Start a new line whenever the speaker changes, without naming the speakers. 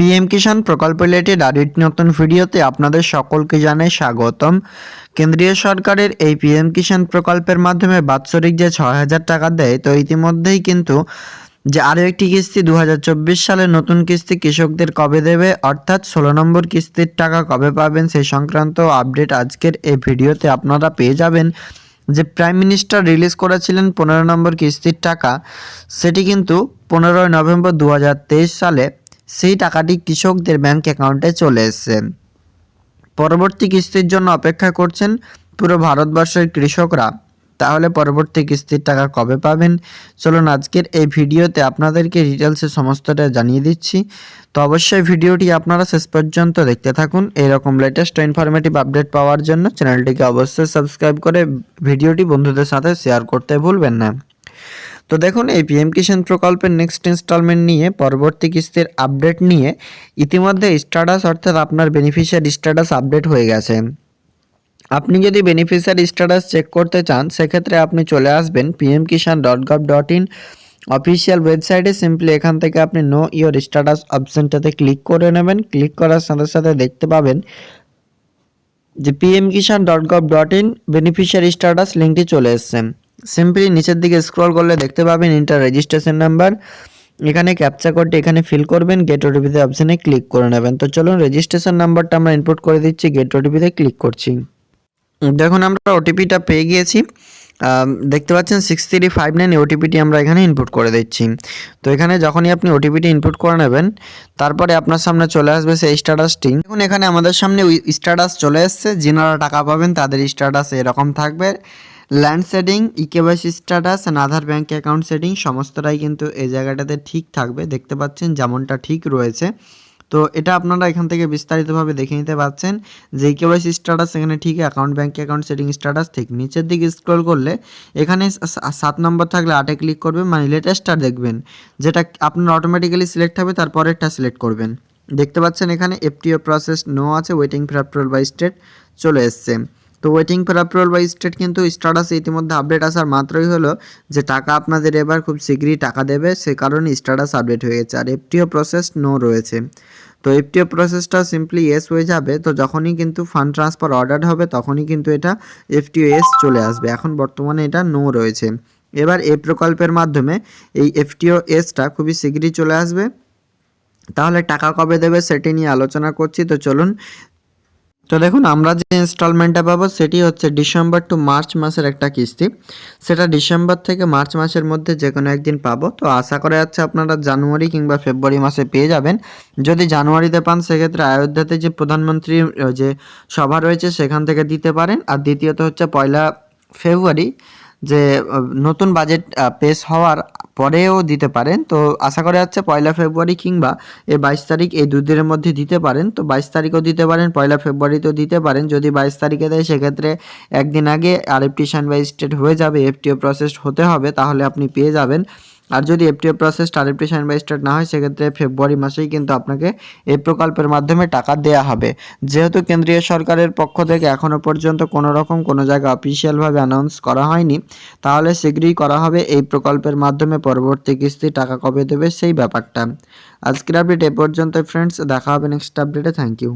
PM কিষাণ প্রকল্প related আরেকটি নতুন ভিডিওতে আপনাদের সকলকে জানাই স্বাগতম। কেন্দ্রীয় সরকারের এই পিএম কিষাণ প্রকল্পের মাধ্যমে বাৎসরিক যে ছয় হাজার টাকা দেয়, তো ইতিমধ্যেই কিন্তু যে আরও একটি কিস্তি দু হাজার চব্বিশ সালে নতুন কিস্তি কৃষকদের কবে দেবে, অর্থাৎ ষোলো নম্বর কিস্তির টাকা কবে পাবেন সেই সংক্রান্ত আপডেট আজকের এই ভিডিওতে আপনারা পেয়ে যাবেন। যে প্রাইম মিনিস্টার রিলিজ করেছিলেন পনেরো নম্বর কিস্তির টাকা, সেটি কিন্তু পনেরোই নভেম্বর দু হাজার তেইশ সালে সেই টাকাটি কৃষকদের ব্যাংক অ্যাকাউন্টে চলে এসেছে। পরবর্তী কিস্তির জন্য অপেক্ষা করছেন পুরো ভারতবর্ষের কৃষকরা। তাহলে পরবর্তী কিস্তির টাকা কবে পাবেন? চলুন আজকের এই ভিডিওতে আপনাদেরকে ডিটেলসে সমস্তটা জানিয়ে দিচ্ছি। তো অবশ্যই ভিডিওটি আপনারা শেষ পর্যন্ত দেখতে থাকুন। এরকম লেটেস্ট ইনফরমেটিভ আপডেট পাওয়ার জন্য চ্যানেলটিকে অবশ্যই সাবস্ক্রাইব করে ভিডিওটি বন্ধুদের সাথে শেয়ার করতে ভুলবেন না। তো দেখুন, এই পিএম কিষাণ প্রকল্পের নেক্সট ইনস্টলমেন্ট নিয়ে পরবর্তী কিস্তির আপডেট নিয়ে ইতিমধ্যে স্ট্যাটাস অর্থাৎ আপনার বেনিফিশিয়ারি স্ট্যাটাস আপডেট হয়ে গেছে। আপনি যদি বেনিফিশিয়ারি স্ট্যাটাস চেক করতে চান, সেক্ষেত্রে আপনি চলে আসবেন PM Kisan dot gov dot in official ওয়েবসাইটে সিম্পলি এখান থেকে আপনি নো ইয়োর স্ট্যাটাস অপশনটাতে ক্লিক করে নেবেন। ক্লিক করার সাথে সাথে দেখতে পাবেন যে PM Kisan dot gov dot in beneficiary status লিঙ্কটি চলে এসছে। সিম্পলি নিচের দিকে স্ক্রল করলে দেখতে পাবেন ইন্টার রেজিস্ট্রেশন নাম্বার এখানে ক্যাপচা কোডটি এখানে ফিল করবেন গেট ওটিপিতে অপশানে ক্লিক করে নেবেন। তো চলুন রেজিস্ট্রেশন নাম্বারটা আমরা ইনপুট করে দিচ্ছি গেট ওটিপিতে ক্লিক করছি। দেখুন, আমরা ওটিপিটা পেয়ে গিয়েছি। দেখতে পাচ্ছেন সিক্স থ্রি ফাইভ নাইন ওটিপিটি আমরা এখানে ইনপুট করে দিচ্ছি। তো এখানে যখনই আপনি ওটিপিটি ইনপুট করে নেবেন, তারপরে আপনার সামনে চলে আসবে সেই স্ট্যাটাসটি দেখুন, এখানে আমাদের সামনে স্ট্যাটাস চলে এসছে। যিনারা টাকা পাবেন, তাদের স্ট্যাটাস এরকম থাকবে। Land seeding eKYC status and Aadhaar bank account seeding সমস্তটাই কিন্তু এই জায়গাটাতে ঠিক থাকবে। দেখতে পাচ্ছেন যেমনটা ঠিক রয়েছে। তো এটা আপনারা এখান থেকে বিস্তারিতভাবে দেখে নিতে পারছেন যে কেওয়াইসি স্ট্যাটাস এখানে ঠিক account bank account seeding status ঠিক। নিচের দিকে স্ক্রল করলে এখানে সাত নম্বর থাকলে আটে ক্লিক করবেন মানে লেটেস্টটা দেখবেন। যেটা আপনার অটোমেটিক্যালি সিলেক্ট হবে তারপরেরটা সিলেক্ট করবেন। দেখতে পাচ্ছেন এখানে এফটিও প্রসেস নো আছে ওয়েটিং ফর বাই স্টেট চলে এসছে। তো waiting for approval by state কিন্তু স্ট্যাটাসে ইতিমধ্যে আপডেট আসার মাত্রই হলো যে টাকা আপনাদের এবার খুব শীঘ্রই টাকা দেবে, সে কারণে স্ট্যাটাস আপডেট হয়ে গেছে। আর এফটিও প্রসেস নো রয়েছে। তো এফটিও প্রসেসটা সিম্পলি এস হয়ে যাবে, তো যখনই কিন্তু ফান্ড ট্রান্সফার অর্ডার হবে, তখনই কিন্তু এটা এফটিও এস চলে আসবে। এখন বর্তমানে এটা নো রয়েছে। এবার এই প্রকল্পের মাধ্যমে এই এফটিও এসটা খুবই শীঘ্রই চলে আসবে। তাহলে টাকা কবে দেবে সেটি নিয়ে আলোচনা করছি। তো চলুন তো দেখুন আমরা যে ইনস্টলমেন্টটা পাবো সেটি হচ্ছে ডিসেম্বর টু মার্চ মাসের একটা কিস্তি। সেটা ডিসেম্বর থেকে মার্চ মাসের মধ্যে যে কোনো একদিন পাবো। তো আশা করা যাচ্ছে আপনারা জানুয়ারি কিংবা ফেব্রুয়ারি মাসে পেয়ে যাবেন। যদি জানুয়ারিতে পান সেক্ষেত্রে অযোধ্যাতে যে প্রধানমন্ত্রীর আহ, যে সভা রয়েছে সেখান থেকে দিতে পারেন। আর দ্বিতীয়ত হচ্ছে পয়লা ফেব্রুয়ারি যে নতুন বাজেট পেশ হওয়ার পরেও দিতে পারেন। তো আশা করা যাচ্ছে পয়লা ফেব্রুয়ারি কিংবা এই বাইশ তারিখ এই দুদিনের মধ্যে দিতে পারেন। তো বাইশ তারিখও দিতে পারেন, পয়লা ফেব্রুয়ারিতেও দিতে পারেন। যদি বাইশ তারিখে দেয়, সেক্ষেত্রে একদিন আগে আর এফটি বাই স্টেট হয়ে যাবে এফটিও প্রসেস হতে হবে, তাহলে আপনি পেয়ে যাবেন। আর যদি এফটিও প্রসেস আরএফটিশন বাই স্টার্ট না হয়, সেক্ষেত্রে ফেব্রুয়ারি মাসেই কিন্তু আপনাকে এই প্রকল্পের মাধ্যমে টাকা দেওয়া হবে। যেহেতু কেন্দ্রীয় সরকারের পক্ষ থেকে এখনও পর্যন্ত কোনো রকম কোনো জায়গায় অফিসিয়ালভাবে অ্যানাউন্স করা হয়নি, তাহলে শীঘ্রই করা হবে এই প্রকল্পের মাধ্যমে পরবর্তী কিস্তি টাকা কবে দেবে সেই ব্যাপারটা। আজকের আপডেট এ পর্যন্ত ফ্রেন্ডস দেখা হবে নেক্সট আপডেটে থ্যাংক ইউ